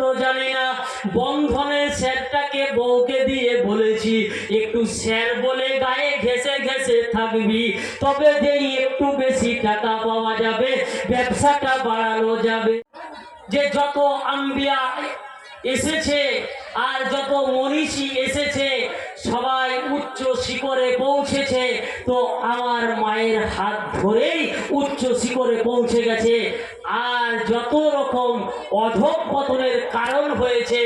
তো জানি না বন্ধনের স্যারটাকে বউকে দিয়ে বলেছি, একটু স্যার বলে গায়ে ঘেসে ঘেসে থাকবি, তবে যেই একটু বেশি টাকা পাওয়া যাবে, ব্যবসাটা বাড়ানো যাবে। যে যত আম্বিয়া এসেছে আর যত মনীষী এসেছে সবাই উচ্চ শিখরে পৌঁছেছে। তো আমার মায়ের হাত ধরেই উচ্চ শিখরে পৌঁছে গেছে। আর যত রকম অধঃপতনের কারণ হয়েছে,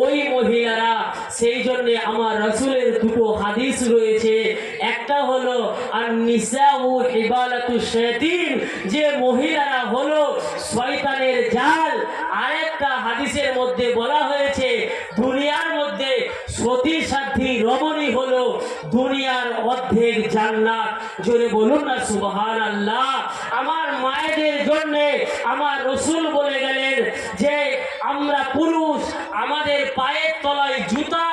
ওই মহিলারা, সেই জন্যে আমার রসুলের দুটো হাদিস রয়েছে। একটা হলো আর নিসা ও হিবালাতু শয়তিন, যে মহিলারা হলো শয়তানের জাল। আরেকটা হাদিসের মধ্যে বলা হয়েছে দুনিয়ার অর্ধেক জান্নাত। জোরে বলুন না সুবহান আল্লাহ আমার মায়েদের জন্য আমার রসুল বলে গেলেন যে, আমরা পুরুষ, আমাদের পায়ের তলায় জুতা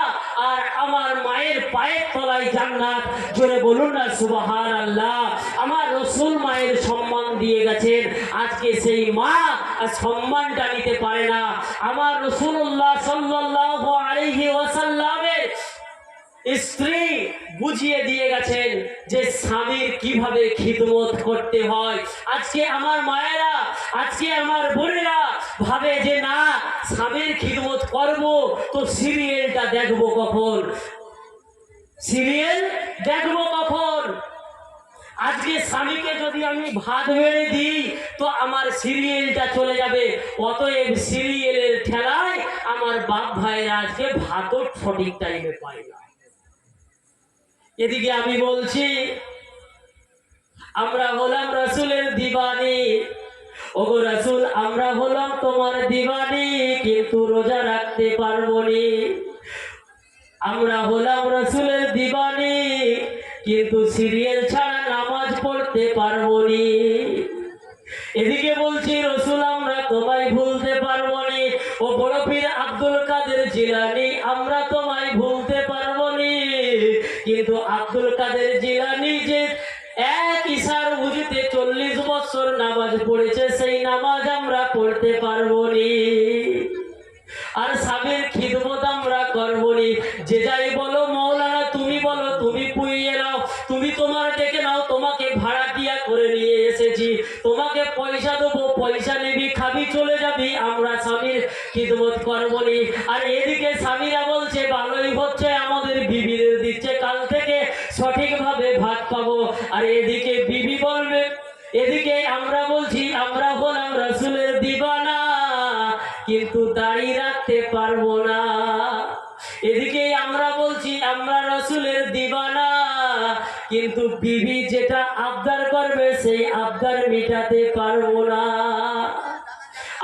আর আমার মায়ের পায়ের তলায় জান্নাত। জোরে বলুন না সুবহান আল্লাহ আমার রসুল মায়ের সম্মান দিয়ে গেছেন। আজকে সেই মা সম্মানটা নিতে পারে না। আমার রসুল্লাহ সাল্লাল্লাহু আলাইহি ওয়াসাল্লামের স্ত্রী বুঝিয়ে দিয়ে গেছেন যে স্বামীর কীভাবে খিদমত করতে হয়। আজকে আমার মায়েরা, আজকে আমার বোনেরা ভাবে যে না, স্বামীর খিদমত করব তো সিরিয়ালটা দেখব কখন? সিরিয়াল দেখব কখন? আজকে স্বামীকে যদি আমি ভাত বেড়ে দিই, তো আমার সিরিয়ালটা চলে যাবে। অতএব সিরিয়ালের ঠেলায় আমার বাপ ভাইরা আজকে ভাতও সঠিক টাইমে পায় না। এদিকে আমি বলছি, আমরা হলাম রাসুলের দিবানি। ওগো রাসুল, আমরা হলাম তোমার দিবানি, কিন্তু রোজা রাখতে পারব নি আমরা হলাম রসুলের দিবানি, কিন্তু সিরিয়াল ছাড়া নামাজ পড়তে পারব নি এদিকে বলছি, রসুল, আমরা তোমায় ভুলতে পারব নি ও বড় পীর আব্দুল কাদের জিলানি, আমরা তোমায় ভুলতে কিন্তু আব্দুল কাদের জিলানি যে এক ইশার বুঝিতে চল্লিশ বছর নামাজ পড়েছে, সেই নামাজ আমরা পড়তে পারব নি আর স্বামীর খিদমত আমরা করবনি। যে যাই বলো, মৌলানা, তুমি বলো, তুমি পুইয়ে নাও। তুমি তোমার ডেকে নাও এসেছি তোমাকে পয়সা দেবো, পয়সা নিবি, খাবি, চলে যাবি, আমরা স্বামীর খিদমত করবনি আর এদিকে স্বামীরা বলছে ভালোই হচ্ছে আমাদের বিবিদের দিচ্ছে, কাল থেকে সঠিকভাবে ভাত পাবো আর এদিকে বিবি বলবে, এদিকে আমরা বলছি, আমরা হলাম রসুলের দিবানা, কিন্তু দাড়ি রাখতে পারব না। এদিকে আমরা বলছি, আমরা রসুলের দিবানা কিন্তু বিবি যেটা আবদার করবে, সেই আবদার মিটাতে পারব না।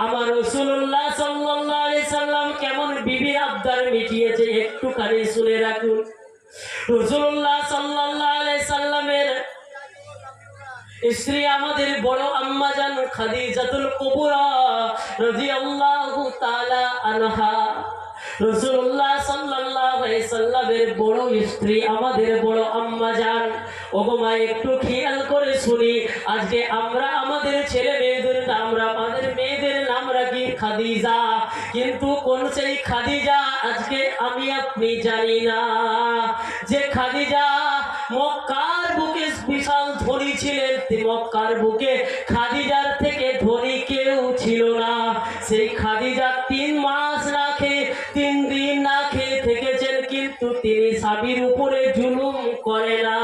আমার রসুল্লাহ সাল্লাহ সাল্লাম কেমন বিবির আবদার মিটিয়েছে, একটুখানি শুনে রাখুন। রসুল্লাহ সাল্লাহ সাল্লামের স্ত্রী আমাদের বড় আম্মা জান খাদিজাতুল কুবরা রাদিয়াল্লাহু আনহা। সাল্লামের বড় স্ত্রী, আমাদের বড় আম্মা একটু খেয়াল করে শুনি। আজকে আমরা আমাদের ছেলে মেয়েদের আমাদের মেয়েদের নাম রাখি খাদিজা। কিন্তু কোন সেই খাদিজা? আজকে আমি আপনি জানি না। যে খাদিজা মক্কার বুকে বিশাল ধনী ছিলেন মক্কার বুকে স্বামীর উপরে জুলুম করে না।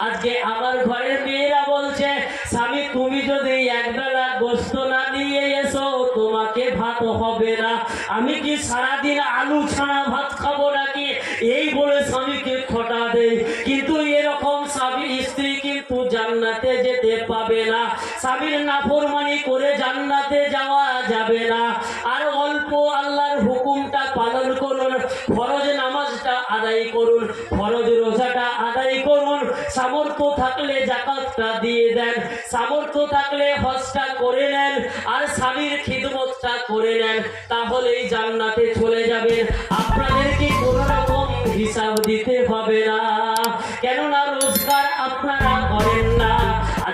আজকে আমার ঘরের মেয়েরা বলছে, স্বামী, তুমি যদি একবেলা গোস্ত না নিয়ে এসো, তোমাকে ভাত হবে না। আমি কি সারাদিন আলু ছাড়া ভাত খাব নাকি? এই বলে স্বামীকে খটা দেয়। কিন্তু এরকম স্বামী, স্ত্রী কিন্তু জান্নাতে যেতে পাবে না। স্বামীর নাফরমানি করে জান্নাতে যাওয়া যাবে না। আর অল্প আল্লাহর হুকুমটা পালন করুন, ফরজ নামাজটা আদায় করুন, ফরজ রোজাটা আদায় করুন। সামর্থ্য থাকলে জাকাতটা দিয়ে দেন, সামর্থ্য থাকলে হজটা করে নেন, আর স্বামীর খিদমতটা করে নেন, তাহলেই জান্নাতে চলে যাবেন। আপনাদেরকে কোনো রকম হিসাব দিতে হবে না?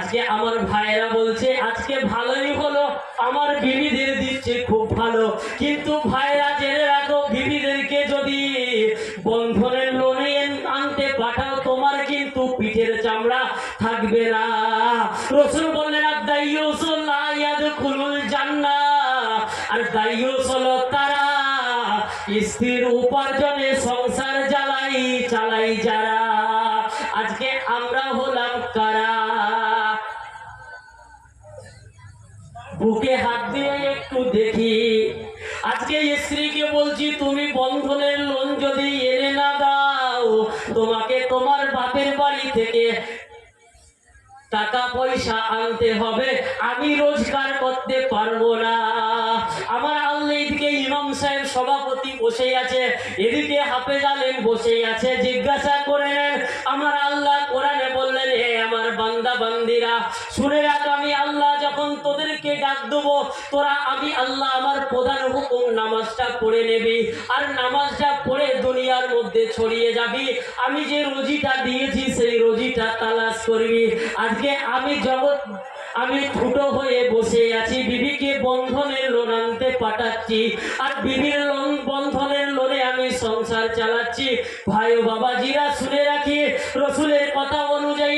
আজকে আমার ভাইয়েরা বলছে, আজকে ভালোই হলো, আমার বিবিদের দিচ্ছে খুব ভালো। কিন্তু ভাইরা জেনে রাখো, বিবিদেরকে যদি বন্ধনের লোনে আনতে পাঠাও, তোমার কিন্তু পিঠের চামড়া থাকবে না। রসুল বললেন ইয়াদখুলুল জান্নাহ। আর দাইয়ুস হলো তারা স্ত্রীর উপার্জনে সংসার জ্বালাই, চালাই যারা। আজকে আমরা হলাম কারা? বুকে হাত দিয়ে একটু দেখি। আজকে স্ত্রীকে বলছি, তুমি বন্ধনের লোন যদি এনে না দাও, তোমাকে তোমার বাপের বাড়ি থেকে টাকা পয়সা আনতে হবে। আমি রোজগার করতে পারব না। আমার আল্লাহ এদিকে ইমাম সাহেব সভাপতি বসে আছে, এদিকে হাফেজ আলেম বসে আছে। জিজ্ঞাসা করে নেন, আমার আল্লাহ কোরআনে বললেন বান্দা, বান্দিরা, শুনে রাখ, আমি আল্লাহ যখন তোদেরকে ডাক দেবো, তোরা, আমি আল্লাহ আমার প্রধান হুকুম, নামাজটা পড়ে নেবি। আর নামাজটা পড়ে দুনিয়ার মধ্যে ছড়িয়ে যাবি। আমি যে রোজিটা দিয়েছি, সেই রোজিটা তালাশ করবি। আজকে আমি জগৎ, আমি ছোট হয়ে বসে আছি। বিবিকে বন্ধনের লোন আনতে পাঠাচ্ছি। আর বিবির লোন বন্ধনের চালাচ্ছি। ভাই ও বাবাজিরা, শুনে রাখি, রসুলের কথা অনুযায়ী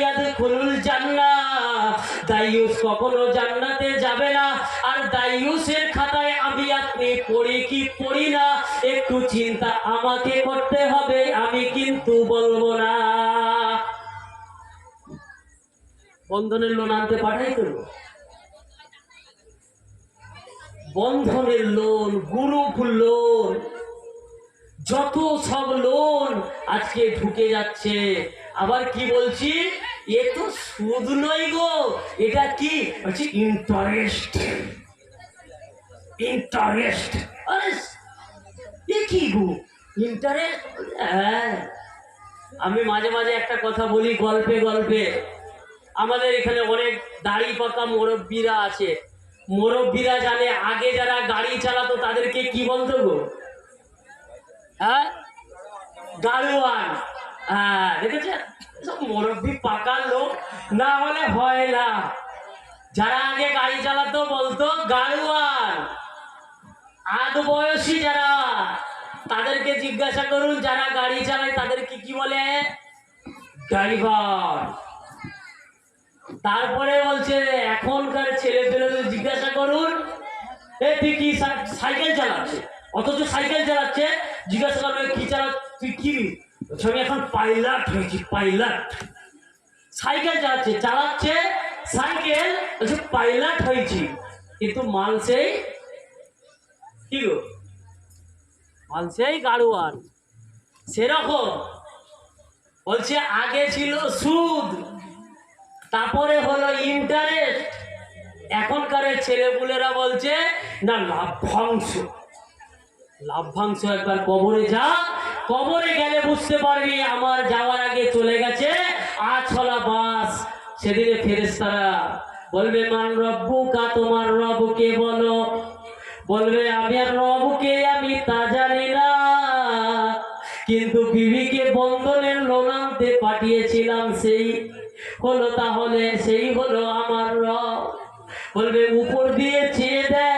ইয়াদখুলুল জান্নাহ দাইয়ুস কখনো জান্নাতে যাবে না, আর দাইয়ুসের খাতায় আমি আপনি পড়ি কি পড়ি না, একটু চিন্তা আমাকে করতে হবে, আমি কিন্তু বলব না। বন্ধনের লোন আনতে পাঠাই তো? বন্ধনের লোন গ্রুপ লোন। যত সব লোন আজকে ঢুকে যাচ্ছে। আবার কি বলছি? এ তো সুদ নয় গো, এটা কি? বলছি ইন্টারেস্ট ইন্টারেস্ট আরে কি গো? ইন্টারেস্ট হ্যাঁ। আমি মাঝে মাঝে একটা কথা বলি গল্পে গল্পে। আমাদের এখানে অনেক দাড়ি পাকা মোরব্বীরা আছে। মোরব্বীরা জানে আগে যারা গাড়ি চালাতো তাদেরকে কি বলতো গো? হ্যাঁ? গাড়োয়ান হ্যাঁ দেখেছে সব মুরব্বী পাকা লোক, না হলে হয় না। যারা আগে গাড়ি চালাতো বলতো গাড়োয়ান আগ বয়সী যারা, তাদেরকে জিজ্ঞাসা করুন, যারা গাড়ি চালায় তাদেরকে কি বলে? ড্রাইভার। তারপরে বলছে, এখনকার ছেলে পেলেদের জিজ্ঞাসা করুন, এ তুই কি সাইকেল চালাচ্ছে। অথচ সাইকেল চালাচ্ছে, জিজ্ঞাসা করবে কি চালা, তুই কি? আমি এখন পাইলট হয়েছি, পাইলট। সাইকেল চালাচ্ছে চালাচ্ছে সাইকেল, বলছে পাইলট হয়েছি। কিন্তু মাল সেই কি গো? মাল সেই গাড়োয়ান সেরকম। বলছে, আগে ছিল সুদ, তারপরে হলো ইন্টারেস্ট। এখনকার ছেলেপুলেরা বলছে, না লাভ্যাংশ লাভ্যাংশ একবার কবরে যা, কবরে গেলে বুঝতে পারবি আমার যাওয়ার আগে চলে গেছে আছলা বাস। সেদিনে ফেরেস্তারা বলবে, মান রব্বুকা, তোমার রবকে বলো? বলবে আমি আর রবকে আমি তা জানি না। কিন্তু বিবিকে বন্ধনের লোন আনতে পাঠিয়েছিলাম সেই। হলো তাহলে সেই হলো আমার রব। বলবে, উপর দিয়ে চেয়ে দেখ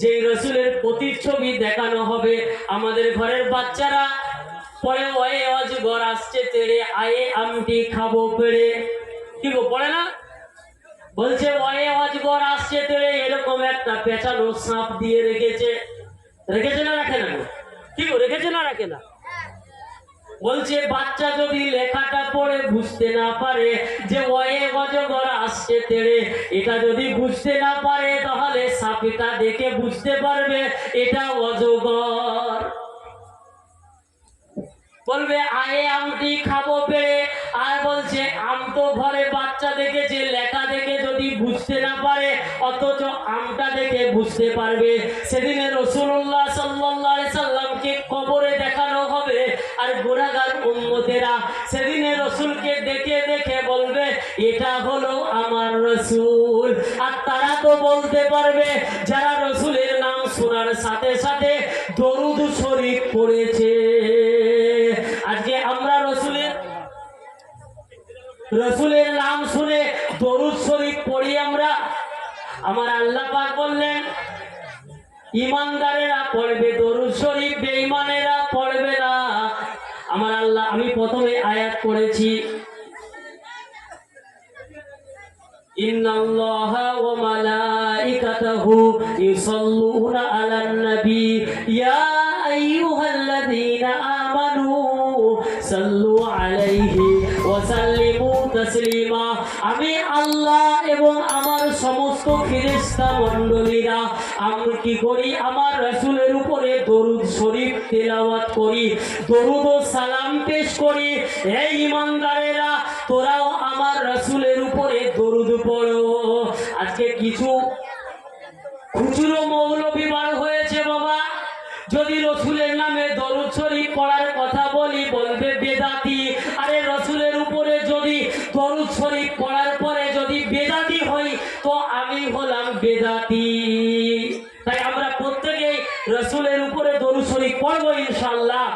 যে রসুলের প্রতিচ্ছবি দেখানো হবে, আমাদের ঘরের বাচ্চারা পরে ওয়ে অজগর আসছে তেড়ে, আয়ে আমটি খাব পেড়ে। কি গো, পড়ে না? বলছে, ওয়ে অজগর আসছে তেড়ে, এরকম একটা পেঁচানো সাপ দিয়ে রেখেছে। রেখেছে না রাখে না কি গো, রেখেছে না রাখে না? বলছে বাচ্চা যদি লেখাটা পড়ে বুঝতে না পারে, যে ওয়ে অজগর আসছে তেড়ে, এটা যদি বুঝতে না পারে, তাহলে সাপেটা দেখে বুঝতে পারবে, এটা অজগর। বলবে, আয়ে আমটি খাব পেরে আর বলছে, আম তো ঘরে বাচ্চা দেখেছে, লেখা দেখে যদি বুঝতে না পারে, অথচ আমটা দেখে বুঝতে পারবে। সেদিনে রসুল্লাহ সাল্লাহ সাল্লামকে কবরে দেখানো আর গোড়াগার উন্মতেরা সেদিনে রসুলকে দেখে দেখে বলবে, এটা হলো আমার রসুল। আর তারা তো বলতে পারবে, যারা রসুলের নাম শোনার সাথে সাথে দরুদ শরীফ পড়েছে। আজকে আমরা রসুলের রসুলের নাম শুনে দরুদ শরীফ পড়ি আমরা। আমার আল্লাহ পাক বললেন, ইমানদারেরা পড়বে, দরুদ শরীফ বেঈমানেরা পড়বে না। আমার আল্লাহ আমি প্রথমে আয়াত পড়েছি إن الله وملائكته يصلون على النبي يا أيها الذين آمنوا সাল্লু আলাইহি ওয়া সাল্লিমু তাসলিমা। আমি আল্লাহ এবং আমার সমস্ত ফেরেশতা মণ্ডলীরা, আমি কি করি? আমার রাসূলের উপরে দরুদ শরীফ তেলাওয়াত করি, দরুদ ও সালাম পেশ করি। হে ইমানদারেরা তোরাও আমার রাসূলের উপরে দরুদ পড়ো। আজকে কিছু খুচরো মৌলবি বার হয়ে শরীফ পড়ার কথা বলি, বলবে বেদাতি। আরে রসুলের উপরে যদি দরুদ শরীফ পড়ার পরে যদি বেদাতি হই, তো আমি হলাম বেদাতি। তাই আমরা প্রত্যেকেই রসুলের উপরে দরুদ শরীফ পড়ব ইনশাল্লাহ।